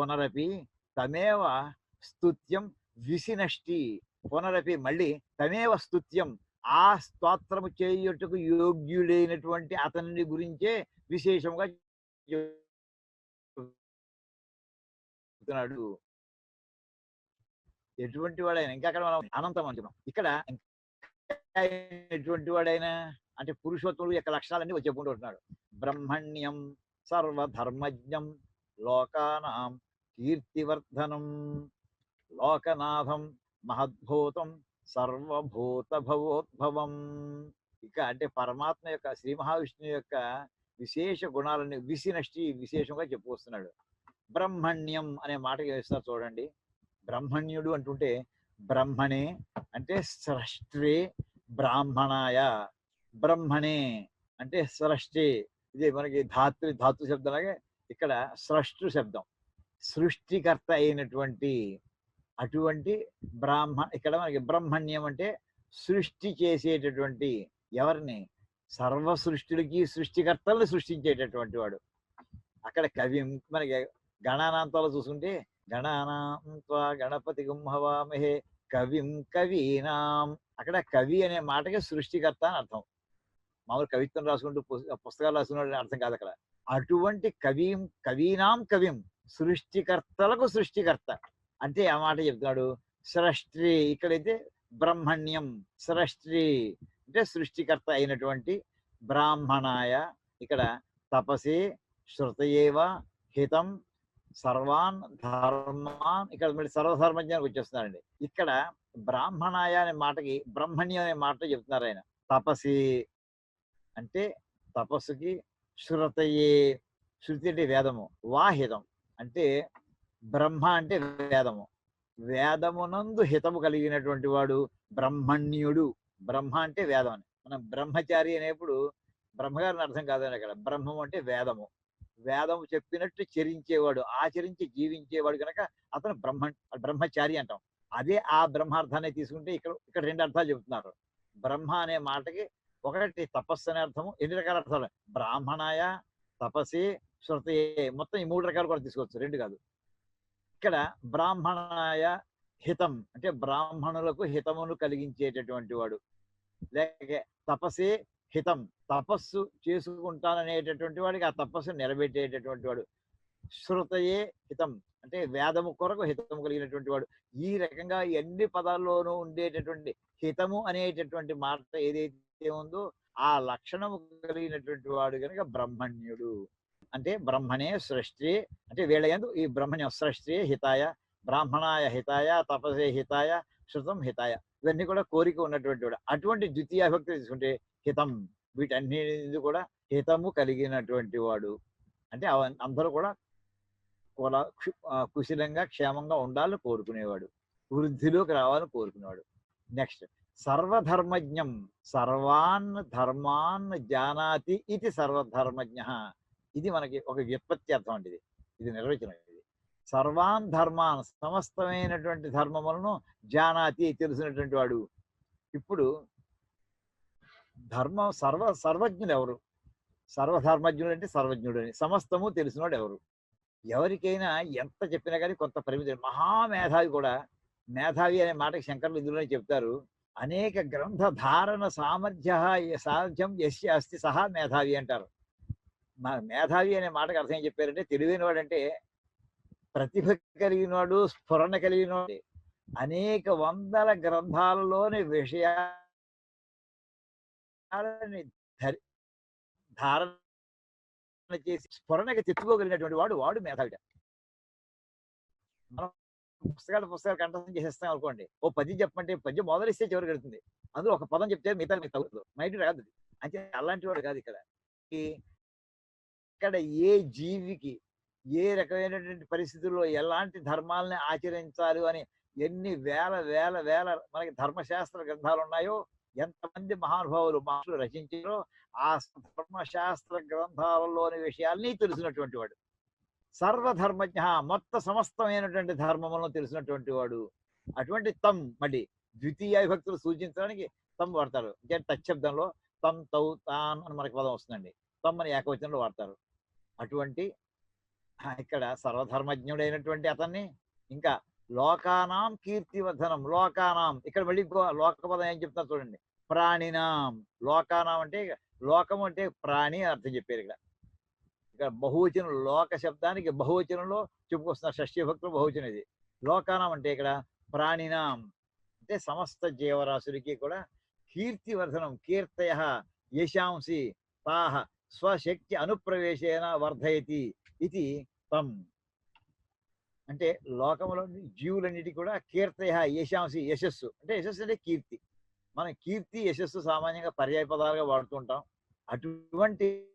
పునరపి తమేవ స్తుత్యం విసినష్టి. పునరపి మళ్ళీ తమేవ స్తుత్యం. ఆ స్తోత్రము చేయుటకు యోగ్యుడైనటువంటి అతని గురించే విశేషంగా చెప్తున్నాడు. ఎటువంటి వాడైనా ఇంకా అక్కడ మనం అనంతం అంటున్నాం ఇక్కడ ఎటువంటి వాడైనా అంటే పురుషోత్తముడు యొక్క లక్షణాలన్నీ వచ్చి చెప్పుకుంటూ ఉంటున్నాడు. బ్రహ్మణ్యం సర్వధర్మజ్ఞం లోకానాం కీర్తివర్ధనం లోకనాథం మహద్భూతం సర్వభూత భవోద్భవం ఇక అంటే పరమాత్మ యొక్క శ్రీ మహావిష్ణు యొక్క విశేష గుణాలని విసినష్టి విశేషంగా చెప్పుకొస్తున్నాడు. బ్రహ్మణ్యం అనే మాట వేస్తారు చూడండి. బ్రహ్మణ్యుడు అంటుంటే బ్రహ్మణే అంటే స్రష్ట్రే బ్రాహ్మణాయ. బ్రహ్మణే అంటే స్రష్టి ఇది మనకి ధాతృ ధాతు శబ్దంలాగే ఇక్కడ స్రష్టు శబ్దం. సృష్టికర్త అయినటువంటి అటువంటి బ్రాహ్మ ఇక్కడ మనకి బ్రహ్మణ్యం అంటే సృష్టి చేసేటటువంటి ఎవరిని? సర్వ సృష్టిలకి సృష్టికర్తలను సృష్టించేటటువంటి వాడు. అక్కడ కవి మనకి గణానాంతాలు చూసుకుంటే గణానాంత్వా గణపతి గుంహవామహే కవిం కవీనాం. అక్కడ కవి అనే మాటకి సృష్టికర్త అని అర్థం. మామూలు కవిత్వం రాసుకుంటూ పుస్తకాలు రాసుకున్నాడు అర్థం కాదు అక్కడ. అటువంటి కవిం కవీనాం కవిం. సృష్టికర్తలకు సృష్టికర్త. అంటే ఆ మాట చెప్తున్నాడు. సృష్టి ఇక్కడైతే బ్రహ్మణ్యం. సృష్టి అంటే సృష్టికర్త అయినటువంటి బ్రాహ్మణాయ ఇక్కడ తపసి శృతయేవ హితం సర్వాన్ ధర్మాన్ ఇక్కడ మళ్ళీ సర్వధర్మజ్ఞానికి వచ్చేస్తున్నారండి ఇక్కడ బ్రాహ్మణాయ అనే మాటకి బ్రహ్మణ్యం అనే మాట చెప్తున్నారు ఆయన. తపసి అంటే తపస్సుకి శృతయే శృతి అంటే వేదము. వాహితం అంటే బ్రహ్మ అంటే వేదము. వేదమునందు హితము కలిగినటువంటి వాడు బ్రహ్మణ్యుడు. బ్రహ్మ అంటే వేదం అని. మనం బ్రహ్మచారి అనేప్పుడు బ్రహ్మగారిని అర్థం కాదని అక్కడ. బ్రహ్మం అంటే వేదము. వేదము చెప్పినట్టు చరించేవాడు ఆచరించి జీవించేవాడు కనుక అతను బ్రహ్మ బ్రహ్మచారి అంటాం. అదే ఆ బ్రహ్మార్థాన్ని తీసుకుంటే ఇక్కడ ఇక్కడ రెండు అర్థాలు చెబుతున్నారు. బ్రహ్మ అనే మాటకి ఒకటి తపస్సు అనే అర్థము ఎన్ని రకాల అర్థాలు? బ్రాహ్మణాయ తపసి శృతి మొత్తం ఈ మూడు రకాలు కూడా తీసుకోవచ్చు. రెండు కాదు. ఇక్కడ బ్రాహ్మణాయ హితం అంటే బ్రాహ్మణులకు హితమును కలిగించేటటువంటి వాడు. లేక తపసే హితం తపస్సు చేసుకుంటాననేటటువంటి వాడికి ఆ తపస్సు నిలబెట్టేటటువంటి వాడు. శృతయే హితం అంటే వేదము కొరకు హితము కలిగినటువంటి వాడు. ఈ రకంగా ఎన్ని పదాల్లోనూ ఉండేటటువంటి హితము అనేటటువంటి మాట ఏదైతే ఉందో ఆ లక్షణము కలిగినటువంటి వాడు కనుక బ్రహ్మణ్యుడు. అంటే బ్రహ్మణే సృష్టి అంటే వీళ్ళ ఈ బ్రహ్మణ్యం సృష్టి హితాయ బ్రాహ్మణాయ హితాయ తపసే హితాయ శృతం హితాయ. ఇవన్నీ కూడా కోరిక ఉన్నటువంటి వాడు. అటువంటి ద్వితీయ భక్తి తీసుకుంటే హితం. వీటన్నిటి కూడా హితము కలిగినటువంటి వాడు. అంటే అవ- అందరూ కూడా కుల కుశలంగా క్షేమంగా ఉండాలని కోరుకునేవాడు. వృద్ధిలోకి రావాలని కోరుకునేవాడు. నెక్స్ట్ సర్వధర్మజ్ఞం సర్వాన్ ధర్మాన్ జానాతి ఇది సర్వధర్మజ్ఞ. ఇది మనకి ఒక వ్యుత్పత్తి అర్థం అండి ఇది. ఇది నిర్వచనం ఇది. సర్వాన్ ధర్మాన్ సమస్తమైనటువంటి ధర్మములను జానాతి తెలిసినటువంటి వాడు. ఇప్పుడు ధర్మం సర్వ సర్వజ్ఞుడు ఎవరు? సర్వధర్మజ్ఞుడు అంటే సర్వజ్ఞుడు అని. సమస్తము తెలిసినవాడు ఎవరు? ఎవరికైనా ఎంత చెప్పినా కానీ కొంత పరిమితి. మహామేధావి కూడా. మేధావి అనే మాటకి శంకర్లు ఇందులోనే చెప్తారు. అనేక గ్రంథ ధారణ సామర్థ్య సాధ్యం ఎస్ అస్తి సహా మేధావి అంటారు. మా మేధావి అనే మాటకు అర్థం ఏం చెప్పారంటే తెలివైన వాడంటే ప్రతిభ కలిగిన వాడు స్ఫురణ కలిగిన వాడు అనేక వందల గ్రంథాలలోని విషయాలని ధారణ చేసి స్ఫురణకి తెచ్చుకోగలిగినటువంటి వాడు వాడు మేధావిడ. మనం పుస్తకాలు పుస్తకాలు కంఠస్థం చేసేస్తాం అనుకోండి. ఓ పద్యం చెప్పమంటే పద్యం మొదలిస్తే చివరికి వెళ్తుంది. అందులో ఒక పదం చెప్తే మిగతా మీకు తగ్గుతుంది మైండ్ రాదు అంటే అలాంటి వాడు కాదు ఇక్కడ. ఎక్కడ ఇక్కడ ఏ జీవికి ఏ రకమైనటువంటి పరిస్థితుల్లో ఎలాంటి ధర్మాలని ఆచరించాలి అని ఎన్ని వేల వేల వేల మనకి ధర్మశాస్త్ర గ్రంథాలు ఉన్నాయో ఎంతమంది మహానుభావులు మహర్షులు రచించారో ఆ ధర్మశాస్త్ర గ్రంథాలలోని విషయాల్ని తెలిసినటువంటి వాడు. సర్వధర్మజ్ఞ మొత్త సమస్తమైనటువంటి ధర్మములను తెలిసినటువంటి వాడు. అటువంటి తమ్ మళ్ళీ ద్వితీయ విభక్తులు సూచించడానికి తమ్ వాడతారు. అంటే తచ్చబ్దంలో తమ్ తౌ తాన్ అని మనకి పదం వస్తుందండి. తమ్ అని ఏకవచనంలో వాడతారు. అటువంటి ఇక్కడ సర్వధర్మజ్ఞుడైనటువంటి అతన్ని ఇంకా లోకానాం కీర్తివర్ధనం లోకానాం ఇక్కడ మళ్ళీ లోకపదం ఏం చెప్తున్నారు చూడండి ప్రాణినాం లోకానాం అంటే లోకం అంటే ప్రాణి అర్థం చెప్పారు ఇక్కడ. ఇక్కడ బహువచనం లోక శబ్దానికి బహువచనంలో చెప్పుకొస్తున్నారు షష్ఠీ భక్తులు బహువచనం ఇది. లోకానాం అంటే ఇక్కడ ప్రాణినాం అంటే సమస్త జీవరాశులకి కూడా కీర్తివర్ధనం కీర్తయ యశాంసి తాహ స్వశక్తి అనుప్రవేశేన వర్ధయతి ఇది తం అంటే లోకంలో జీవులన్నిటి కూడా కీర్తయ యశాంసి యశస్సు. అంటే యశస్సు అంటే కీర్తి. మనం కీర్తి యశస్సు సామాన్యంగా పర్యాయ పదాలుగా వాడుతుంటాం. అటువంటి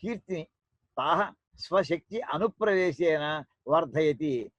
కీర్తిని తాహ స్వశక్తి అనుప్రవేశేన వర్ధయతి.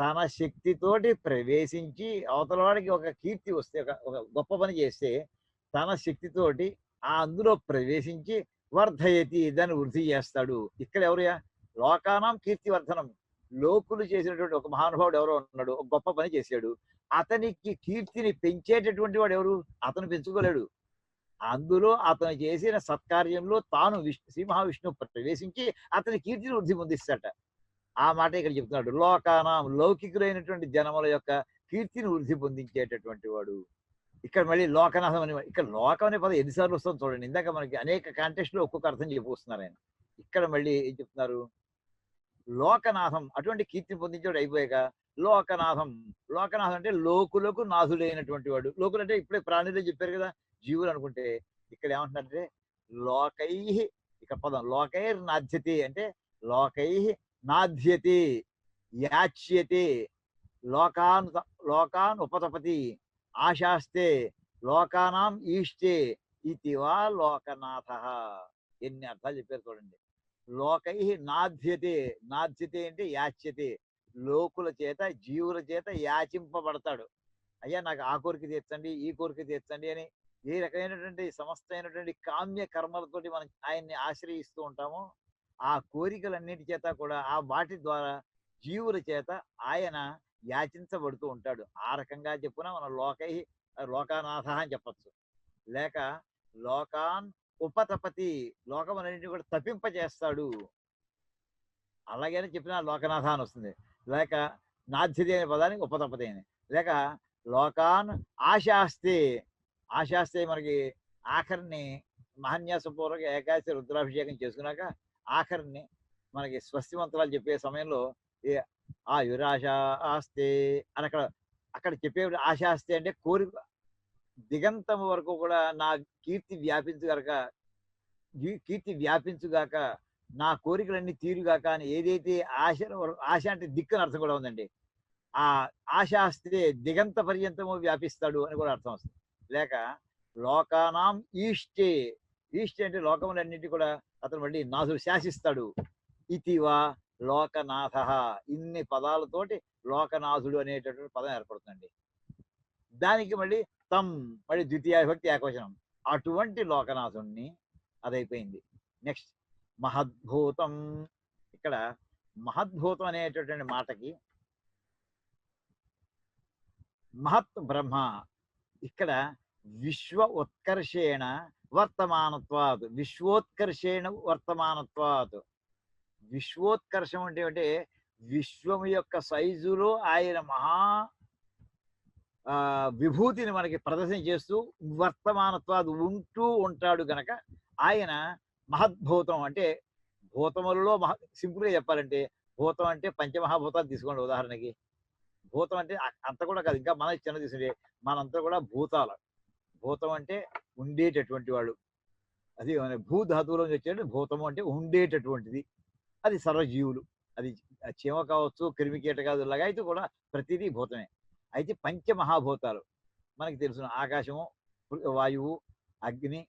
తన శక్తితోటి ప్రవేశించి అవతలవాడికి ఒక కీర్తి వస్తే ఒక గొప్ప పని చేస్తే తన శక్తితోటి ఆ అందులో ప్రవేశించి వర్ధయతి దాన్ని వృద్ధి చేస్తాడు. ఇక్కడ ఎవరయ్యా? లోకానాం కీర్తి వర్ధనం లోకులు చేసినటువంటి ఒక మహానుభావుడు ఎవరో ఉన్నాడు. ఒక గొప్ప పని చేశాడు. అతనికి కీర్తిని పెంచేటటువంటి వాడు ఎవరు? అతను పెంచుకోలేడు. అందులో అతను చేసిన సత్కార్యంలో తాను విష్ణు శ్రీ మహావిష్ణువు ప్రవేశించి అతని కీర్తిని వృద్ధి పొందిస్తాట ఆ మాట ఇక్కడ చెప్తున్నాడు. లోకానాం లౌకికులైనటువంటి జనముల యొక్క కీర్తిని వృద్ధి పొందించేటటువంటి వాడు. ఇక్కడ మళ్ళీ లోకనాథం అని ఇక్కడ లోకం అనే పదం ఎన్నిసార్లు వస్తుంది చూడండి. ఇందాక మనకి అనేక కాంటెక్స్ట్లో ఒక్కొక్క అర్థం చెప్పుకొస్తున్నారు ఆయన. ఇక్కడ మళ్ళీ ఏం చెప్తున్నారు? లోకనాథం అటువంటి కీర్తిని పొందించేవాడు అయిపోయాక లోకనాథం. లోకనాథం అంటే లోకులకు నాథుడైనటువంటి వాడు. లోకులు అంటే ఇప్పుడే ప్రాణులే చెప్పారు కదా జీవులు అనుకుంటే. ఇక్కడ ఏమంటున్నారంటే లోకై ఇక్కడ పదం లోకైర్ నాధ్యతి అంటే లోకై నాధ్యతి యాచ్యతి లోకాన్ లోకాన్ ఉపతపతి. ఆశాస్తే లోకానాం ఈష్టే ఇతివా లోకనాథ ఎన్ని అర్థాలు చెప్పారు చూడండి. లోకై నాధ్యతే నాధ్యతే అంటే యాచ్యతే. లోకుల చేత జీవుల చేత యాచింపబడతాడు. అయ్యా నాకు ఆ కోరిక తీర్చండి ఈ కోరిక తీర్చండి అని ఏ రకమైనటువంటి సమస్తమైనటువంటి కామ్య కర్మలతోటి మనం ఆయన్ని ఆశ్రయిస్తూ ఉంటామో ఆ కోరికలన్నిటి చేత కూడా ఆ వాటి ద్వారా జీవుల చేత ఆయన యాచించబడుతూ ఉంటాడు. ఆ రకంగా చెప్పున మనం లోకై లోకానాథ అని చెప్పచ్చు. లేక లోకాన్ ఉపతపతి లోకం కూడా తప్పింపజేస్తాడు. అలాగని చెప్పిన లోకనాథ అని వస్తుంది. లేక నాధ్యది అనే పదానికి ఉపతపతి అని. లేక లోకాన్ ఆశాస్తే ఆశాస్తే మనకి ఆఖరిని మహాన్యాసపూర్వక ఏకాదశి రుద్రాభిషేకం చేసుకున్నాక ఆఖరిని మనకి స్వస్తి మంత్రాలు చెప్పే సమయంలో ఈ ఆయురాశ ఆస్తే అని అక్కడ అక్కడ చెప్పే ఆశాస్తే అంటే కోరిక దిగంతం వరకు కూడా నా కీర్తి వ్యాపించుగాక కీర్తి వ్యాపించుగాక నా కోరికలన్నీ తీరుగాక అని ఏదైతే ఆశ ఆశ అంటే దిక్కుని అర్థం కూడా ఉందండి. ఆ ఆశాస్తే దిగంత పర్యంతము వ్యాపిస్తాడు అని కూడా అర్థం వస్తుంది. లేక లోకానాం ఈష్టే ఈష్టే అంటే లోకములన్నింటి కూడా అతను మళ్ళీ నాథుడు శాసిస్తాడు. ఇతివా లోకనాథ ఇన్ని పదాలతోటి లోకనాథుడు అనేటటువంటి పదం ఏర్పడుతుందండి. దానికి మళ్ళీ తం మళ్ళీ ద్వితీయాభక్తి ఏకవచనం. అటువంటి లోకనాథుణ్ణి అదైపోయింది. నెక్స్ట్ మహద్భూతం. ఇక్కడ మహద్భూతం అనేటటువంటి మాటకి మహత్ బ్రహ్మ ఇక్కడ విశ్వ ఉత్కర్షేణ వర్తమానత్వాత్ విశ్వోత్కర్షేణ వర్తమానత్వాత్. విశ్వోత్కర్షం అంటే అంటే విశ్వం యొక్క సైజులో ఆయన మహా ఆ, విభూతిని మనకి ప్రదర్శన చేస్తూ వర్తమానత్వాది ఉంటూ ఉంటాడు గనక ఆయన మహద్భూతం. అంటే భూతములలో మహ సింపుల్గా చెప్పాలంటే భూతం అంటే పంచమహాభూతాలు తీసుకోండి ఉదాహరణకి. భూతం అంటే అంత కూడా కాదు. ఇంకా మన చిన్న తీసుకుంటే మనంతా కూడా భూతాలు. భూతం అంటే ఉండేటటువంటి వాడు అది మన భూధాతువులో నుంచి భూతము అంటే ఉండేటటువంటిది. అది సర్వజీవులు. అది చీమ కావచ్చు క్రిమి కీటకాదులాగా అయితే కూడా ప్రతిదీ భూతమే. అయితే పంచమహాభూతాలు మనకి తెలుసు ఆకాశము వాయువు అగ్ని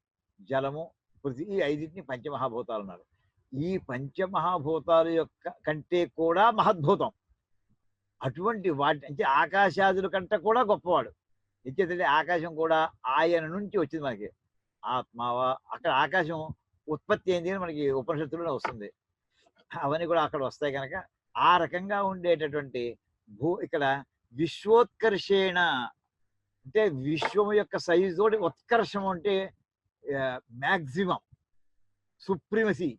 జలము ప్రతి ఈ ఐదింటిని పంచమహాభూతాలు అన్నారు ఈ పంచమహాభూతాల యొక్క కంటే కూడా మహద్భూతం. అటువంటి వాటి అంటే ఆకాశాదుల కంటే కూడా గొప్పవాడు. ఎందుకంటే ఆకాశం కూడా ఆయన నుంచి వచ్చింది మనకి. ఆత్మావా అక్కడ ఆకాశం ఉత్పత్తి అయింది అని మనకి ఉపనిషత్తులోనే వస్తుంది. అవన్నీ కూడా అక్కడ వస్తాయి కనుక ఆ రకంగా ఉండేటటువంటి భూ ఇక్కడ విశ్వోత్కర్షేణ అంటే విశ్వం యొక్క సైజు తోటి ఉత్కర్షం అంటే మ్యాక్సిమం సుప్రీమసీ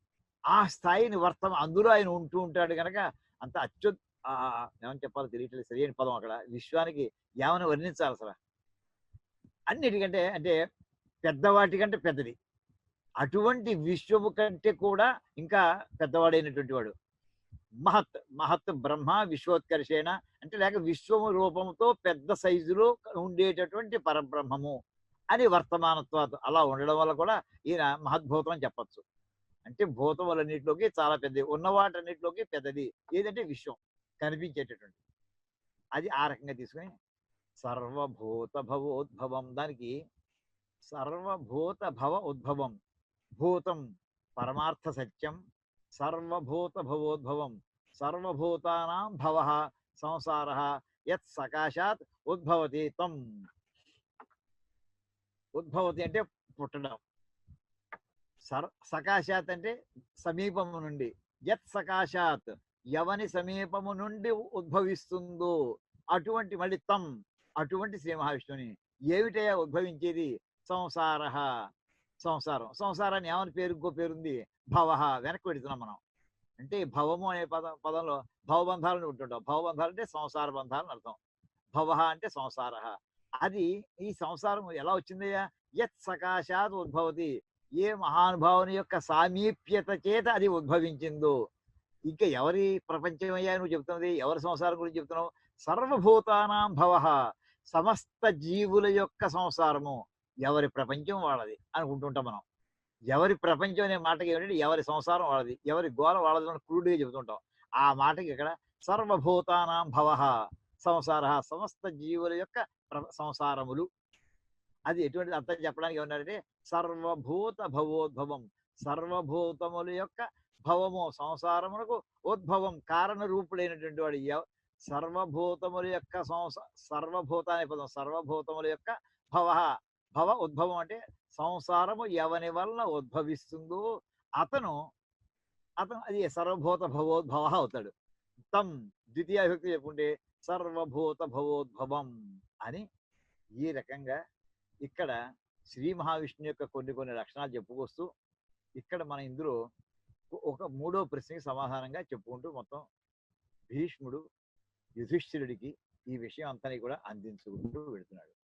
ఆ స్థాయిని వర్తం అందులో ఆయన ఉంటూ ఉంటాడు కనుక అంత అత్యు ఏమని చెప్పాలో తెలియట్లేదు సరైన పదం అక్కడ. విశ్వానికి ఏమని వర్ణించాలి అసలు. అన్నిటికంటే అంటే పెద్దవాటికంటే పెద్దది. అటువంటి విశ్వము కంటే కూడా ఇంకా పెద్దవాడైనటువంటి వాడు. మహత్ మహత్ బ్రహ్మ విశ్వోత్కర్షేణ అంటే లేక విశ్వము రూపంతో పెద్ద సైజులో ఉండేటటువంటి పరబ్రహ్మము అని వర్తమానత్వాత అలా ఉండడం వల్ల కూడా ఈయన మహద్భూతం అని చెప్పచ్చు. అంటే భూతములన్నింటిలోకి చాలా పెద్దది ఉన్న వాటన్నిటిలోకి పెద్దది. ఏదంటే విశ్వం కనిపించేటటువంటి. అది ఆ రకంగా తీసుకుని సర్వభూత భవోద్భవం దానికి సర్వభూత భవ ఉద్భవం భూతం పరమార్థ సత్యం సర్వభూత భవోద్భవం సర్వభూతానాం భవ సంసార యత్ సకాశాత్ ఉద్భవతి తం ఉద్భవతి అంటే పుట్టడం. సర్ సకాశాత్ అంటే సమీపము నుండి. యత్ సకాశాత్ ఎవని సమీపము నుండి ఉద్భవిస్తుందో అటువంటి మళ్ళీ తం అటువంటి శ్రీ మహావిష్ణుని ఏమిటయా ఉద్భవించేది? సంసార. సంసారం. సంసారాన్ని ఏమని పేరు ఇంకో పేరుంది భవ వెనక్కి పెడుతున్నాం మనం. అంటే భవము అనే పద పదంలో భవబంధాలను ఉంటుంటాం భవబంధాలు అంటే సంసార బంధాలని అర్థం. భవ అంటే సంసార అది ఈ సంసారం ఎలా వచ్చిందయ్యా? యత్ సకాశాత్ ఉద్భవతి. ఏ మహానుభావుని యొక్క సామీప్యత చేత అది ఉద్భవించిందో. ఇంకా ఎవరి ప్రపంచం అయ్యా నువ్వు చెప్తున్నది? ఎవరి సంసారం గురించి చెప్తున్నావు? సర్వభూతానాం భవ సమస్త జీవుల యొక్క సంసారము. ఎవరి ప్రపంచం వాళ్ళది అనుకుంటుంటాం మనం. ఎవరి ప్రపంచం అనే మాటకి ఏమిటంటే ఎవరి సంసారం వాళ్ళది ఎవరి గోల వాళ్ళది అని క్రూడిగా చెబుతుంటాం. ఆ మాటకి ఇక్కడ సర్వభూతానాం భవ సంసార సమస్త జీవుల యొక్క సంసారములు. అది ఎటువంటి అర్థం చెప్పడానికి ఏమన్నారంటే సర్వభూత భవోద్భవం సర్వభూతముల యొక్క భవము సంసారమునకు ఉద్భవం కారణ రూపుడైనటువంటి వాడు సర్వభూతముల యొక్క సంస సర్వభూత అనే పదం సర్వభూతముల యొక్క భవ. భవ ఉద్భవం అంటే సంసారము ఎవని వలన ఉద్భవిస్తుందో అతను అతను అది సర్వభూత భవోద్భవ అవుతాడు. తం ద్వితీయ విభక్తి చెప్పుకుంటే సర్వభూత భవోద్భవం అని ఈ రకంగా ఇక్కడ శ్రీ మహావిష్ణు యొక్క కొన్ని కొన్ని లక్షణాలు చెప్పుకొస్తూ ఇక్కడ మన ఇందులో ఒక మూడో ప్రశ్నకి సమాధానంగా చెప్పుకుంటూ మొత్తం భీష్ముడు యుధిష్ఠిరుడికి ఈ విషయం అంతని కూడా అందించుకుంటూ వెళుతున్నాడు.